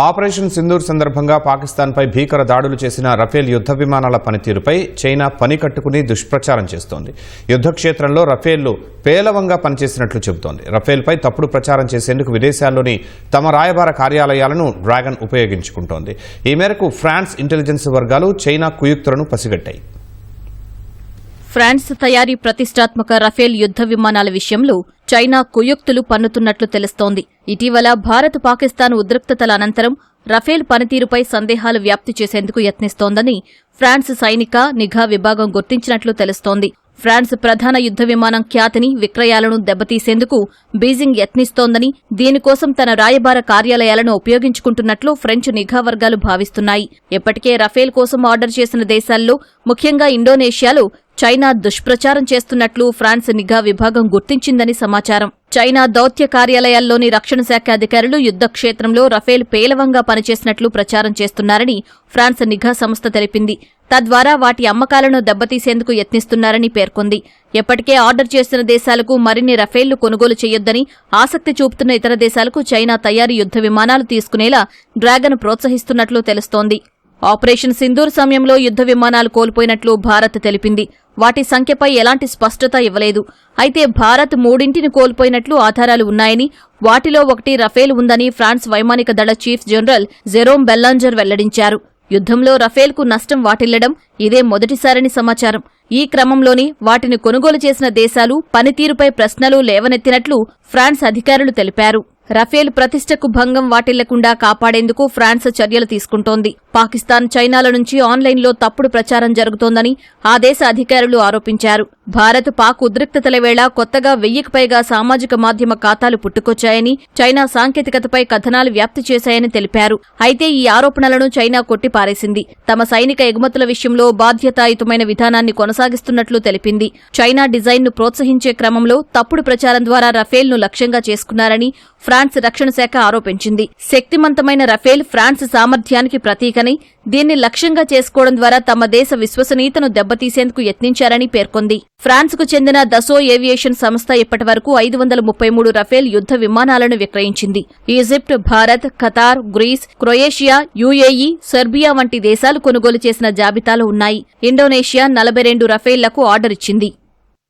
Operation Sindoor సందర్భంగా పాకిస్తాన్పై భీకర దాడులు చేసిన రఫేల్ యుద్ధ విమానాల పనితీరుపై చైనా పని కట్టుకుని దుష్ప్రచారం చేస్తోంది. యుద్ధ క్షేత్రంలో పేలవంగా పనిచేసినట్లు చెబుతోంది. రఫేల్పై తప్పుడు ప్రచారం చేసేందుకు విదేశాల్లోని తమ రాయబార కార్యాలయాలను డ్రాగన్ ఉపయోగించుకుంటోంది. ఈ మేరకు ఫ్రాన్స్ ఇంటెలిజెన్స్ వర్గాలు చైనా కుయుక్తులను పసిగట్టాయి. ఫ్రాన్స్ తయారీ ప్రతిష్టాత్మక రఫేల్ యుద్ధ విమానాల విషయంలో చైనా కుయుక్తులు పన్నుతున్నట్లు తెలుస్తోంది. ఇటీవల భారత్ పాకిస్తాన్ ఉద్రిక్తతల అనంతరం రఫేల్ పనితీరుపై సందేహాలు వ్యాప్తి చేసేందుకు యత్నిస్తోందని ఫ్రాన్స్ సైనిక నిఘా విభాగం గుర్తించినట్లు తెలుస్తోంది. ఫ్రాన్స్ ప్రధాన యుద్ధ విమానం ఖ్యాతిని విక్రయాలను దెబ్బతీసేందుకు బీజింగ్ యత్నిస్తోందని దీనికోసం తన రాయబార కార్యాలయాలను ఉపయోగించుకుంటున్నట్లు ఫ్రెంచ్ నిఘా వర్గాలు భావిస్తున్నాయి. ఇప్పటికే రఫేల్ కోసం ఆర్డర్ చేసిన దేశాల్లో ముఖ్యంగా ఇండోనేషియాలో చైనా దుష్ప్రచారం చేస్తున్నట్లు ఫ్రాన్స్ నిఘా విభాగం గుర్తించిందని సమాచారం. చైనా దౌత్య కార్యాలయాల్లోని రక్షణ శాఖ అధికారులు యుద్ధ క్షేత్రంలో రఫేల్ పేలవంగా పనిచేసినట్లు ప్రచారం చేస్తున్నారని ఫ్రాన్స్ నిఘా సంస్థ తెలిపింది. తద్వారా వాటి అమ్మకాలను దెబ్బతీసేందుకు యత్నిస్తున్నారని పేర్కొంది. ఎప్పటికే ఆర్డర్ చేసిన దేశాలకు మరిన్ని రఫేళ్ళు కొనుగోలు చేయొద్దని ఆసక్తి చూపుతున్న ఇతర దేశాలకు చైనా తయారీ యుద్ధ విమానాలు తీసుకునేలా డ్రాగన్ ప్రోత్సహిస్తున్నట్లు తెలుస్తోంది. ఆపరేషన్ సింధూర్ సమయంలో యుద్ధ విమానాలు కోల్పోయినట్లు భారత్ తెలిపింది. వాటి సంఖ్యపై ఎలాంటి స్పష్టత ఇవ్వలేదు. అయితే భారత్ మూడింటిని కోల్పోయినట్లు ఆధారాలు ఉన్నాయని వాటిలో ఒకటి రఫేల్ ఉందని ఫ్రాన్స్ వైమానిక దళ చీఫ్ జనరల్ జెరోమ్ బెల్లాంజర్ వెల్లడించారు. యుద్ధంలో రఫేల్కు నష్టం వాటిల్లడం ఇదే మొదటిసారని సమాచారం. ఈ క్రమంలోనే వాటిని కొనుగోలు చేసిన దేశాలు పనితీరుపై ప్రశ్నలు లేవనెత్తినట్లు ఫ్రాన్స్ అధికారులు తెలిపారు. రఫేల్ ప్రతిష్టకు భంగం వాటిల్లకుండా కాపాడేందుకు ఫ్రాన్స్ చర్యలు తీసుకుంటోంది. పాకిస్తాన్ చైనాల నుంచి ఆన్లైన్లో తప్పుడు ప్రచారం జరుగుతోందని ఆ దేశ అధికారులు ఆరోపించారు. భారత్ పాక్ ఉద్రిక్తతల వేళ కొత్తగా వెయ్యికి పైగా సామాజిక మాధ్యమ ఖాతాలు పుట్టుకొచ్చాయని చైనా సాంకేతికతపై కథనాలు వ్యాప్తి చేశాయని తెలిపారు. అయితే ఈ ఆరోపణలను చైనా కొట్టిపారేసింది. తమ సైనిక ఎగుమతుల విషయంలో బాధ్యతాయుతమైన విధానాన్ని కొనసాగిస్తున్నట్లు తెలిపింది. చైనా డిజైన్ను ప్రోత్సహించే క్రమంలో తప్పుడు ప్రచారం ద్వారా రఫేల్ను లక్ష్యంగా చేసుకున్నారని ఫ్రాన్స్ ఫ్రాన్స్ రక్షణ శాఖ ఆరోపించింది. శక్తిమంతమైన రఫేల్ ఫ్రాన్స్ సామర్థ్యానికి ప్రతీకని దీన్ని లక్ష్యంగా చేసుకోవడం ద్వారా తమ దేశ విశ్వసనీయతను దెబ్బతీసేందుకు యత్నించారని పేర్కొంది. ఫ్రాన్స్కు చెందిన దసో ఏవియేషన్ సంస్థ ఇప్పటి వరకు ఐదు వందల ముప్పై మూడు రఫేల్ యుద్ధ విమానాలను విక్రయించింది. Egypt Bharat Qatar Greece Croatia UAE Serbia వంటి దేశాలు కొనుగోలు చేసిన జాబితాలో ఉన్నాయి. ఇండోనేషియా నలభై రెండు రఫేళ్ళకు ఆర్డర్ ఇచ్చింది.